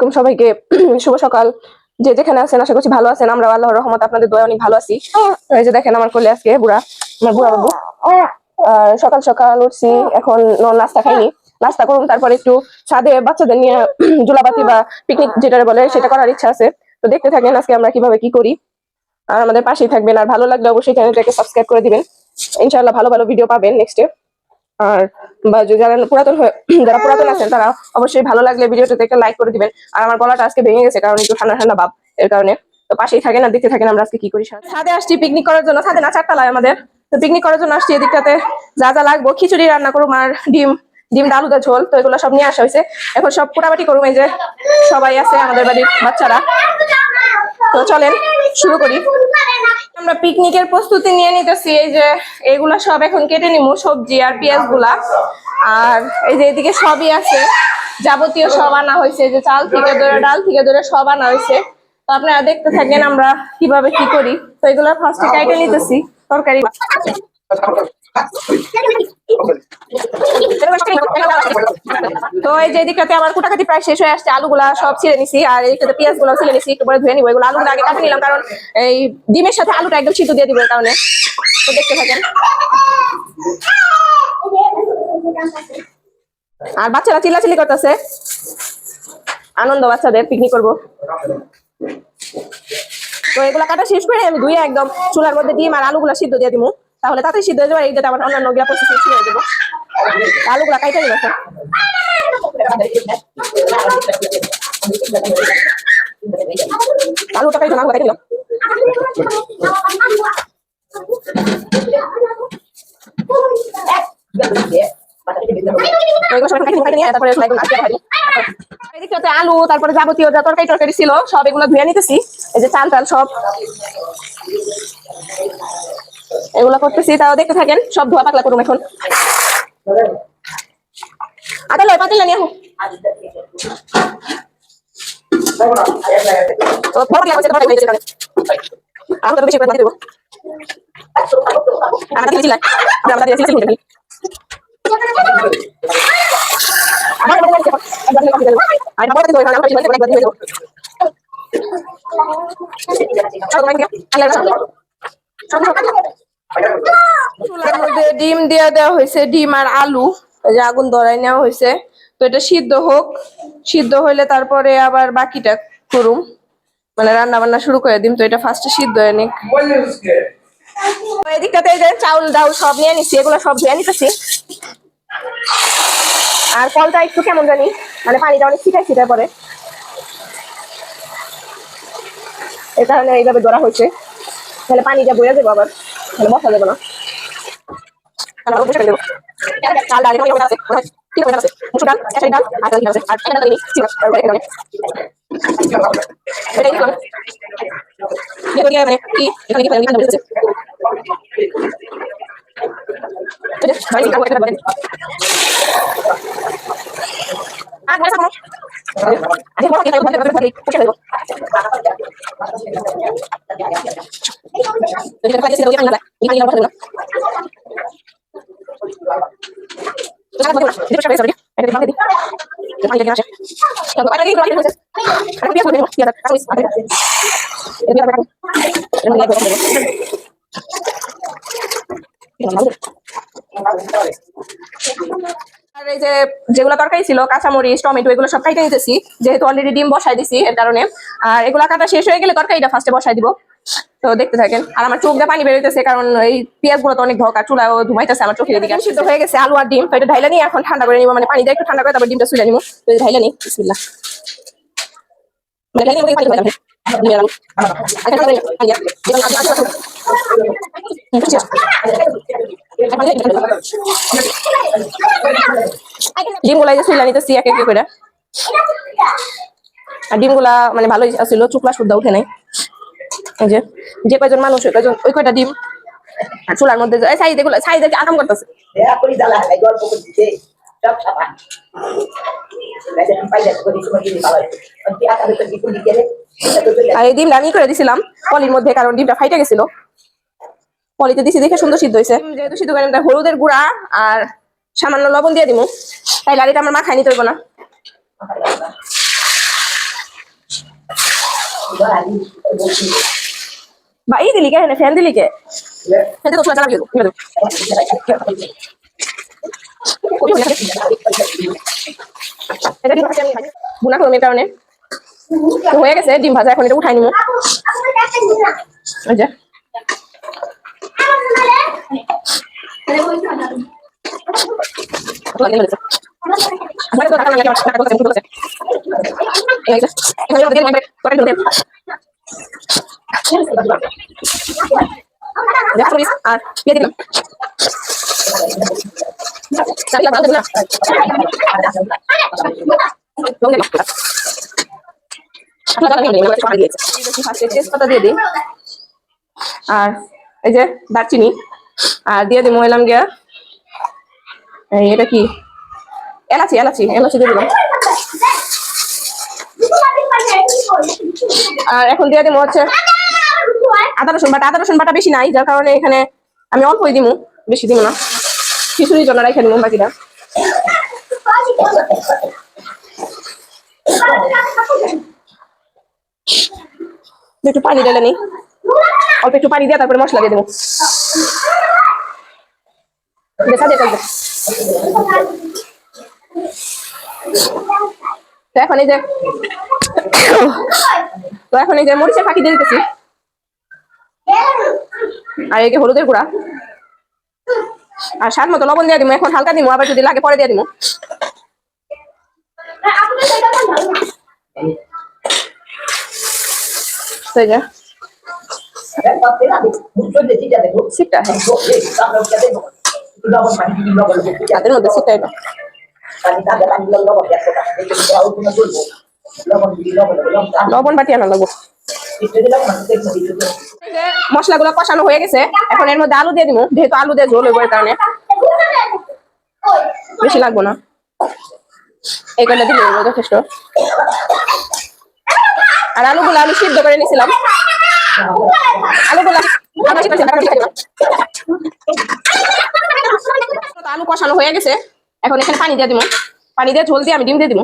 আলাইকুম সবাইকে। শুভ সকাল। যে যেখানে আছেন আশা করছি ভালো আছেন। আমরা আল্লাহর রহমত আপনাদের দয়া অনেক ভালো আছি। এই যে দেখেন আমার কোলে আজকে বুড়া আমার বুড়া বাবু। সকাল সকাল উঠছি এখন নাস্তা খাইনি। নাস্তা করুন তারপর একটু ছাদে বাচ্চাদের নিয়ে জুলাবাতি বা পিকনিক যেটা বলে সেটা করার ইচ্ছা আছে। তো দেখতে থাকেন আজকে আমরা কীভাবে কি করি। আর আমাদের পাশেই থাকবেন। আর ভালো লাগলে অবশ্যই চ্যানেলটাকে সাবস্ক্রাইব করে দিবেন। ইনশাআল্লাহ ভালো ভালো ভিডিও পাবেন নেক্সটে আর, বা যারা পুরাতন যারা পুরাতন আছেন, তারা অবশ্যই ভালো লাগলে ভিডিওটাতে একটা লাইক করে দিবেন। আর আমার গলাটা আজকে ভেঙে গেছে, কারণ একটু ঠান্ডা ঠান্ডা ভাব এর কারণে। তো পাশেই থাকেন আর দেখতে থাকেন আমরা আজকে কি করি সাথে। আসছি পিকনিক করার জন্য। ছাদে না চারতলায় আমাদের। তো পিকনিক করার জন্য আসছি এদিকটাতে। যা যা লাগবো, খিচুড়ি রান্না করুম আর ডিম ডিম আলুদা ঝোল। তো এগুলো সব নিয়ে আসা হয়েছে। এখন সব কুটাবাটি করুম, এই যে সবাই আছে আমাদের বাড়ির বাচ্চারা। তো চলেন, শুরু করি। আমরা পিকনিকের প্রস্তুতি নিয়ে নিতেছি, এই যে এগুলা সব এখন কেটে নিবো সবজি আর পেঁয়াজগুলা আর এই যে এদিকে সবই আছে, যাবতীয় সব আনা হয়েছে যে চাল থেকে ধরে, ডাল থেকে ধরে সব আনা হয়েছে। তো আপনারা দেখতে থাকেন আমরা কীভাবে কি করি। তো এগুলো ফার্স্টে কাইটে নিতেছি, তরকারি। তো এই যে এদিকটাতে আমার কুটাকাটি প্রায় শেষ হয়ে আসছে, আলুগুলা সব ছিঁড়ে নিছি, আর এইটাতে পেঁয়াজগুলো ছিঁড়ে নিছি, একটু পরে ধুয়ে নিবো, এগুলো আলুগুলো আগে কাটে নিলাম, কারণ এই ডিমের সাথে আলুটা একদম সিদ্ধ দিয়ে দিব কারণে। তো দেখতে থাকেন। আর বাচ্চারা চিল্লাচিল্লি করতেছে। আনন্দ বাচ্চাদের পিকনিক করব। তো এগুলা কাটা শেষ করে আমি ধুয়ে একদম চুলার মধ্যে ডিম আর আলুগুলা সিদ্ধ দিয়ে দিব তাহলে তাড়াতাড়ি সিদ্ধ হয়ে যাবে এইটাতে আবার অন্যান্য গিয়া প্রসেসিং ছিঁড়ে দেবো। আলুগুলা কাইটা নিব। আলুটা কাইটা আলু কাইটা আলু, তারপরে যাবতীয় যা তরকারি টরকারি ছিল, সব এগুলো ধুয়ে নিতেছি। এই যে চাল টাল সব। এগুলো করতেছি তাও দেখতে থাকেন সব ধোয়া পাতলা করুন এখন আটা লয় পাতিল নিয়ে হয়ে আমরা চুলার মধ্যে ডিম দিয়ে দেওয়া হয়েছে, ডিম আর আলু। আগুন ধরাই নেওয়া হয়েছে। তো এটা সিদ্ধ হোক, সিদ্ধ হইলে তারপরে আবার বাকিটা করুম। মানে রান্না বান্না শুরু করে দিম, তো এটা ফার্স্টে সিদ্ধ হয়ে নিক। এদিকটাতে চাউল ডাউল সব নিয়ে নিছি, এগুলো সব ধুয়ে নিতেছি। আর কলটা একটু কেমন জানি মানে পানিটা অনেক ছিটাই ছিটাই পরে এই কারণে এইভাবে ধরা হয়েছে। তাহলে পানিটা বয়ে যাব আবার তাহলে বসা যাবে না তাহলে আবার বসে ফেলে দেবো। চাল ডাল এখানে আছে ঠিক আছে মুসুর ডাল একাই ডাল আর ডাল আছে আর একটা ডাল নিই ঠিক আছে আর এখানে এটাই দিলাম দিয়ে দিয়ে মানে কি এখানে কি পানি দিতে এই যে, ভাই, আবার একটা ডাল দেন। আর মনে থাকো আরে মনে কি বলতে বলতে বলতে বসে দেবো আর এই যে যেগুলো তরকারি ছিল, কাঁচামরিচ, টমেটো, এগুলো সব কাইটে নিতেছি যেহেতু অলরেডি ডিম বসাই দিছি এর কারণে। আর এগুলো কাটা শেষ হয়ে গেলে তরকারিটা ফার্স্টে বসাই দিব। তো দেখতে থাকেন। আর আমার চোখ দিয়ে পানি বেরোতেছে কারণ এই পেঁয়াজগুলো তো অনেক ধোকা চুলাও ধুমাইতেছে আমার চোখের দিকে সিদ্ধ হয়ে গেছে আলু আর ডিম। তো এটা ঢাইলা নিয়ে এখন ঠান্ডা করে নিবো মানে পানি দিয়ে একটু ঠান্ডা করে তারপর ডিমটা চুলে নিবো। তো ঢাইলা নিই বিসমিল্লাহ। করে। ডিমগুলা যে চুলা নিতেছি এক এক করে। আর ডিমগুলা মানে ভালোই ছিল চুকলা শুদ্ধ উঠে নাই। যে যে কয়জন মানুষ ওই কয়জন ওই কয়টা ডিম? আর চুলার মধ্যে এই সাইজ এগুলো সাইজ আকাম করতেছে? আর এই ডিমটা আমি করে দিছিলাম পলির মধ্যে কারণ ডিমটা ফাইটে গেছিল। পলিতে দিছি দেখে সুন্দর সিদ্ধ হয়েছে যেহেতু সিদ্ধ করে হলুদের গুঁড়া আর সামান্য লবণ দিয়ে দিমু। তাই লাড়িটা আমার মা খাই নিতে হইব না। বা এই দিলি কে ফ্যান দিলি কে ফ্যান তো চালাবি বুনা কর্মের কারণে তো হয়ে গেছে ডিম ভাজা এখন এটা উঠাই নিবো ওই যে আর দিয়ে দিলাম আর এই যে দারচিনি, আর দিয়ে দিই ময়লাম গিয়া এটা কি? এলাচি এলাচি এলাচি দিয়ে দিলাম। আর এখন দিয়ে দিবো হচ্ছে আদা রসুন বাটা। আদা রসুন বাটা বেশি নাই যার কারণে এখানে আমি অল্পই দিমু বেশি দিব না। খিচুড়ির জন্য রাখা দিবো বাকিটা। একটু পানি ঢেলে নিই অল্প একটু পানি দিয়ে তারপরে মশলা দিয়ে দেবো। দেখা দিয়ে এখন এই যে তো এখন এই যে মরিচের ফাঁকি দিয়ে দিতেছি। আর এই হলুদের গুঁড়া। আর স্বাদ মতো লবণ দিয়ে এখন হালকা দিব আবার যদি লাগে পরে দিয়ে দিব হ্যাঁ। হাতের এটা। লবণ বাটি আনা লাগবো। মশলাগুলো কষানো হয়ে গেছে। এখন এর মধ্যে আলু দিয়ে দিব যেহেতু আলু দিয়ে ঝোল হইব কারণে। বেশি লাগবো না। এই কয়টা দিলে যথেষ্ট। আর আলুগুলো আমি সিদ্ধ করে নিছিলাম। আলুগুলো। আলু কষানো হয়ে গেছে। এখন এখানে পানি দিয়ে দিব পানি দিয়ে ঝোল দিয়ে আমি ডিম দিয়ে দিব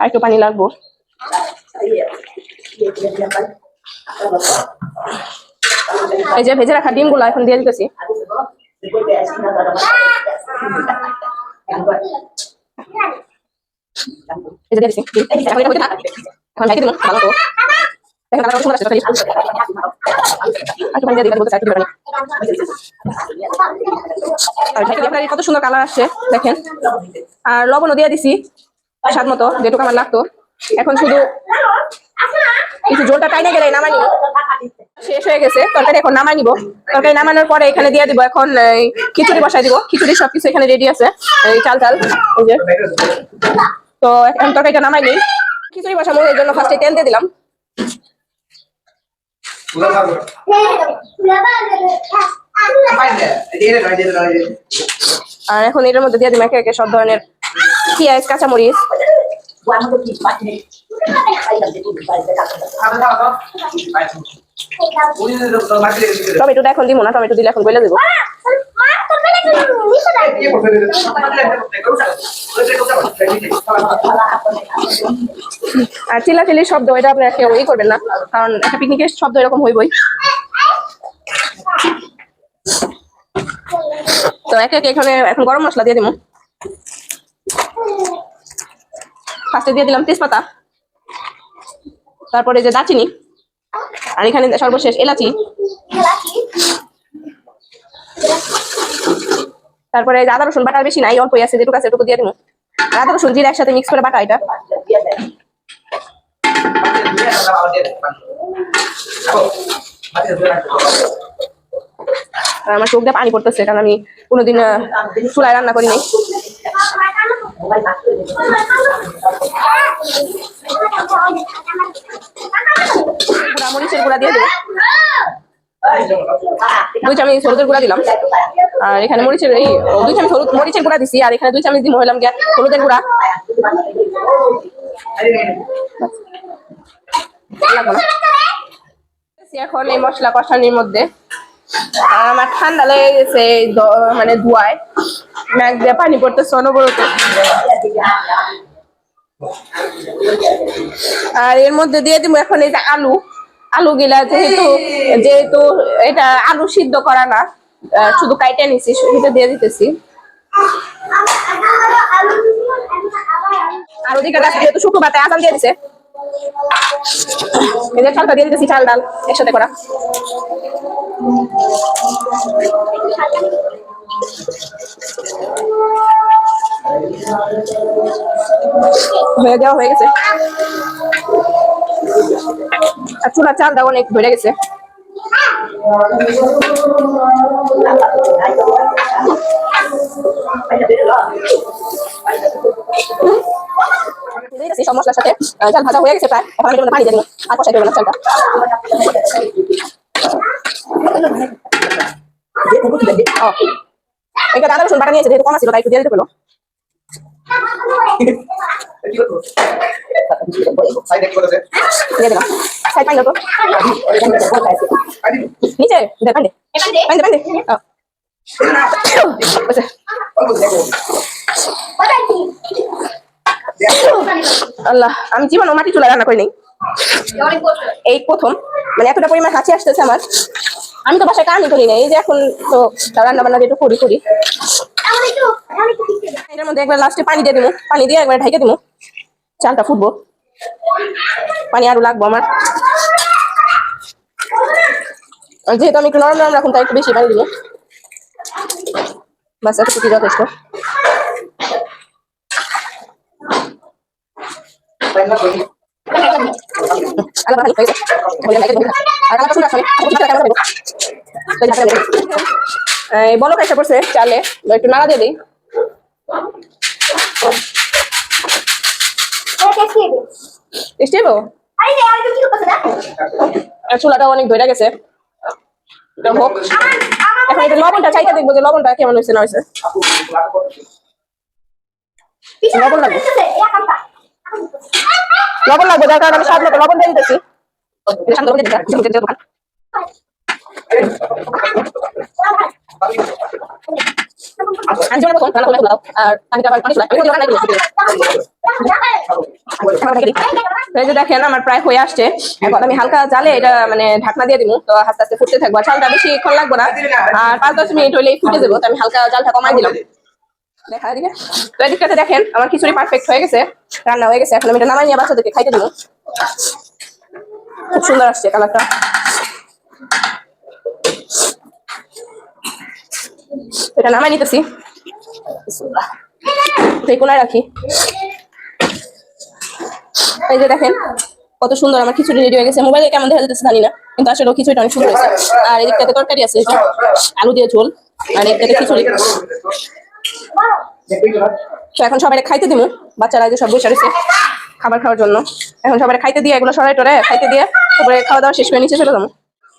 আর একটু পানি লাগবো। এই যে ভেজে রাখা ডিমগুলো এখন দিয়ে দিতেছি। এই যে। এখন ভালো কত সুন্দর কালার আসছে দেখেন আর লবণও দিয়ে দিছি স্বাদ মতো যেটুকু আমার লাগতো এখন শুধু কিছু জোরটা টাইনে গেলে নামাই নিব শেষ হয়ে গেছে তরকারি এখন নামাই নিব তরকারি নামানোর পরে এখানে দিয়ে দিব এখন খিচুড়ি বসাই দিব খিচুড়ি সবকিছু এখানে রেডি আছে এই চাল চাল এই যে তো এখন তরকারিটা নামাই নিই খিচুড়ি বসাবো এর জন্য ফার্স্টে তেল দিয়ে দিলাম আর এখন এটার মধ্যে দিয়ে দিলাম একে একে সব ধরনের পেঁয়াজ কাঁচামরিচ। টমেটোটা এখন দিব না টমেটো দিলে এখন গলে দেবো। আর চিল্লাচিল্লি শব্দ, এটা আপনারা কেউ ই করবেন না, কারণ একটা পিকনিকের শব্দ এরকম হইবই। তো একে একে এখানে এখন গরম মশলা দিয়ে দিব ফার্স্টে দিয়ে দিলাম তেজপাতা, তারপরে যে দাচিনি আর এখানে সর্বশেষ এলাচি। তারপরে আদা, রসুন বাটার বেশি নাই, অল্পই আছে, যেটুকু আছে দিয়ে দিব আদা, রসুন জিরা একসাথে মিক্স করে বাটা এটা। আমার চোখ দিয়ে পানি পড়তেছে, কারণ আমি কোনোদিন চুলায় রান্না করি নাই। মরিচের গুঁড়া দিয়ে দেবো। দুই চামচ হলুদের গুঁড়া দিলাম। আর এখানে মরিচের এই দুই চামচ হলুদ, মরিচের গুঁড়া দিছি, আর এখানে দুই চামচ দিয়ে হলাম গিয়া হলুদের গুঁড়া। এখন এই মশলা কষানির মধ্যে আর আমার ঠান্ডা লেগে গেছে মানে ধোয়ায়। ম্যাগ দিয়ে পানি পড়তেছে অনবরত। আর এর মধ্যে দিয়ে দিব এখন এই যে আলু। আলু গিলা যেহেতু যেহেতু এটা আলু সিদ্ধ করা না শুধু কাইটে নিছি সেটা দিয়ে দিতেছি। আর ওদিকে গাছ যেহেতু শুক্রবার তাই আজান দিয়ে দিছে। এই যে চালটা দিয়ে দিতেছি চাল ডাল একসাথে করা। হয়ে হয়ে গেছে। আর চুলার চালটা অনেক ধরে গেছে। সব সাথে। চাল হয়ে গেছে দেবো। না বাটা নিয়েছে, যেহেতু কম ছিল তাই একটু দিয়ে দিতে পেল আল্লাহ, আমি জীবন মাটি চুলা রান্না করিনি এই প্রথম মানে এতটা পরিমাণ কাছে আসতেছে আমার। আমি তো বাসায় কারণই করি না এই যে এখন তো রান্না বান্না যেটু করি করি। এটার মধ্যে একবার লাস্টে পানি দিয়ে দিবো পানি দিয়ে একবার ঢাইকে দিবো চালটা ফুটবো। পানি আরও লাগবো আমার। যেহেতু আমি একটু নরম নরম রাখুন, তাই একটু বেশি পানি দিব। বাস এতটুকু যথেষ্ট। বলে কাইসা পড়ছে? চালে। একটু নাড়া দিয়ে দিই। আর চুলাটা অনেক ধরে গেছে এটা হোক এখন একটু লবণটা চাইতে দেখব যে লবণটা কেমন হয়েছে না হয়েছে লবণ লাগবে লবণ লাগবে যার কারণে আমি স্বাদ মতো লবণ দিয়ে দিতেছি এটা দোকান। যেমন রকম রান্না করে দাও। আর আমি আবার দিই। তো এই যে দেখেন, আমার প্রায় হয়ে আসছে। এখন আমি হালকা জালে এটা মানে ঢাকনা দিয়ে দিব তো আস্তে আস্তে ফুটতে থাকব। চালটা বেশিক্ষণ লাগবে না। আর পাঁচ, দশ মিনিট হলেই ফুটে দেবো তো আমি হালকা জালটা কমাই দিলাম। দেখা, এদিকে। তো এদিকটাতে দেখেন, আমার খিচুড়ি পারফেক্ট হয়ে গেছে। রান্না হয়ে গেছে। এখন আমি এটা নামাই নিয়ে বাচ্চাদেরকে খাইতে দেবো খুব সুন্দর আসছে কালারটা এটা নামাই নিতেছি। এই কোনায় রাখি। এই যে দেখেন, কত সুন্দর আমার খিচুড়ি রেডি হয়ে গেছে। মোবাইলে কেমন দেখা যাচ্ছে জানি না, কিন্তু আসলে খিচুড়িটা অনেক সুন্দর হয়েছে। আর এদিকটাতে তরকারি আছে আলু দিয়ে ঝোল, আর এদিকটাতে খিচুড়ি। তো এখন সবাই খাইতে দিমু। বাচ্চারা যে সব বসে রয়েছে খাবার খাওয়ার জন্য। এখন সবাই খাইতে দিয়ে, এগুলো সরাই টরে খাইতে দিয়ে, তারপরে খাওয়া দাওয়া শেষ করে নিচে চলে যাব।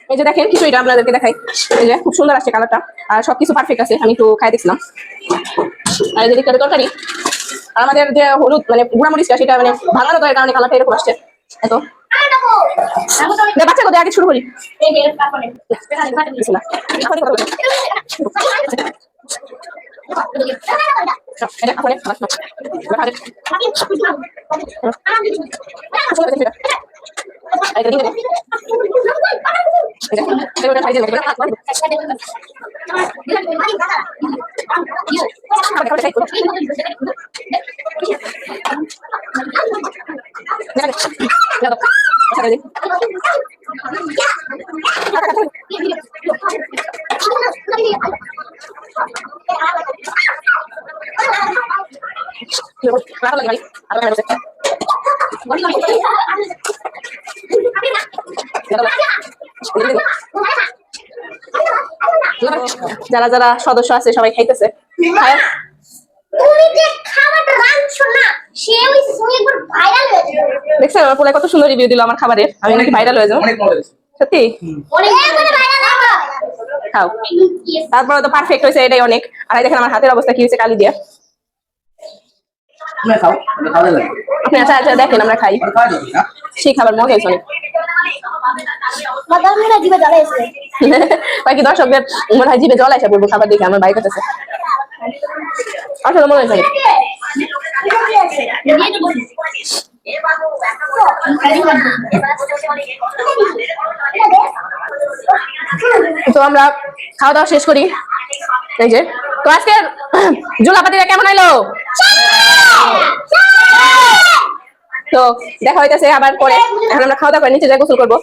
এই যে দেখেন খিচুড়িটা আপনাদেরকে দেখাই এই যে খুব সুন্দর আসছে কালারটা আর সবকিছু পারফেক্ট আছে আমি একটু খাই দেখছিলাম আর এই যে তরকারি আর আমাদের যে হলুদ মানে গুঁড়া সেটা মানে ভাঙানো তো কারণে কালারটা এরকম আসছে এত বাচ্চা আগে শুরু করি। এটা এখনই খাবার খাও। এবার খাবে। সুন্দর হয়েছে খিচুড়িটা। আর এটা দিয়ে দে। এই যে, এটা ওটা খাই দিয়ে নেবে। খাবার দিবো। খাবার খাবার খাই। দেখা দে। দেখা দাও। আচ্ছা, দাও দি। খা, খা, খা, খা। ভালো লাগে ভাই। আরও ভালো লাগছে। দেখা দাও। এই যে, যারা যারা সদস্য আছে সবাই খাইতেছে। হয়ে দেখছেন আমার পোলায় কত সুন্দর রিভিউ দিল আমার খাবারের আমি নাকি ভাইরাল হয়ে যাব। অনেক মজা হয়েছে। সত্যি? অনেক মানে ভাইরাল হবে খাও। তারপরে তো পারফেক্ট হয়েছে এটাই অনেক। আর দেখেন আমার হাতের অবস্থা কি হয়েছে কালি দিয়ে। আপনি আচ্ছা আচ্ছা দেখেন আমরা খাই? সেই খাবার মজা হয়েছে অনেক। বাকি দর্শকদের মনে হয় জিভে জল আসা পড়ব খাবার দেখে আমার বাইক আছে আসলে মনে তো আমরা খাওয়া দাওয়া শেষ করি। এই যে, তো আজকে জুলাপাতিরা কেমন এলো তো দেখা হইতাছে আবার পরে। এখন আমরা খাওয়া দাওয়া করে নিচে যাই গোসল করব।